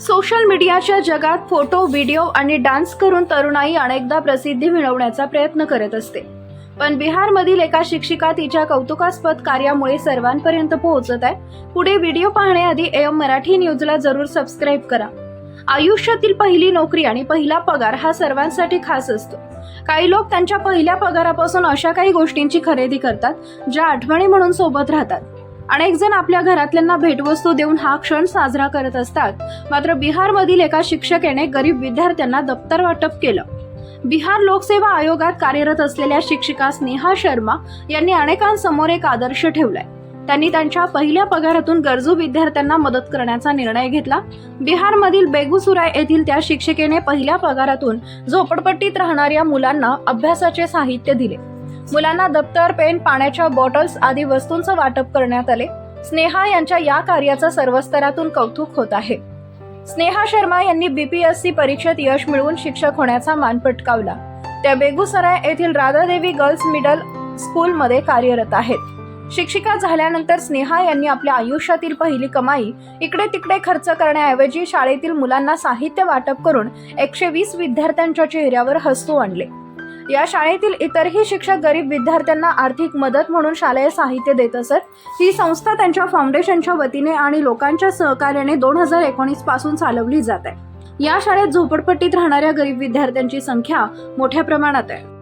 Social मीडियाच्या जगात photo video आणि डान्स करून तरुणाई अनेकदा प्रसिद्धी मिळवण्याचा प्रयत्न करत असते. पण बिहारमधील एका शिक्षिका तिच्या कौतुकास्पद कार्यामुळे सर्वांपर्यंत पोहोचत आहे. पुढे व्हिडिओ पाहण्याआधी एम मराठी न्यूजला जरूर सबस्क्राईब करा. आयुष्यातील पहिली नोकरी आणि पहिला पगार हा सर्वांसाठी खास असतो. काही लोक त्यांच्या पहिल्या पगारापासून अशा काही गोष्टींची खरेदी करतात ज्या आठवणी म्हणून सोबत राहतात. अनेक जण आपल्या घरातल्यांना भेटवस्तू देऊन हा क्षण साजरा करत असतात. मात्र बिहारमधील एका शिक्षकेने गरीब विद्यार्थ्यांना दप्तर वाटप केलं. बिहार लोकसेवा आयोगात कार्यरत असलेल्या शिक्षिका स्नेहा शर्मा यांनी अनेकांसमोर एक आदर्श ठेवलाय. त्यांनी त्यांच्या पहिल्या पगारातून गरजू विद्यार्थ्यांना मदत करण्याचा निर्णय घेतला. बिहारमधील बेगुसुराय येथील त्या शिक्षिकेने पहिल्या पगारातून झोपडपट्टीत राहणाऱ्या मुलांना अभ्यासाचे साहित्य दिले. मुलांना दप्तर पेन पाण्याच्या बॉटल्स आदी वस्तूंचं वाटप करण्यात आले. स्नेहा यांच्या या कार्याचं सर्व स्तरातून कौतुक होत आहे. स्नेहा शर्मा यांनी बीपीएससी परीक्षेत यश मिळवून शिक्षक होण्याचा मान पटकावला. त्या बेगुसराय येथील राधादेवी गर्ल्स मिडल स्कूलमध्ये कार्यरत आहेत. शिक्षिका झाल्यानंतर स्नेहा यांनी आपल्या आयुष्यातील पहिली कमाई इकडे तिकडे खर्च करण्याऐवजी शाळेतील मुलांना साहित्य वाटप करून एकशे वीस विद्यार्थ्यांच्या चेहऱ्यावर हसू आणले. या शाळेतील इतरही शिक्षक गरीब विद्यार्थ्यांना आर्थिक मदत म्हणून शालेय साहित्य देत असत. ही संस्था त्यांच्या फाउंडेशनच्या वतीने आणि लोकांच्या सहकार्याने दोन हजार एकोणीसपासून चालवली जात आहे. या शाळेत झोपडपट्टीत राहणाऱ्या गरीब विद्यार्थ्यांची संख्या मोठ्या प्रमाणात आहे.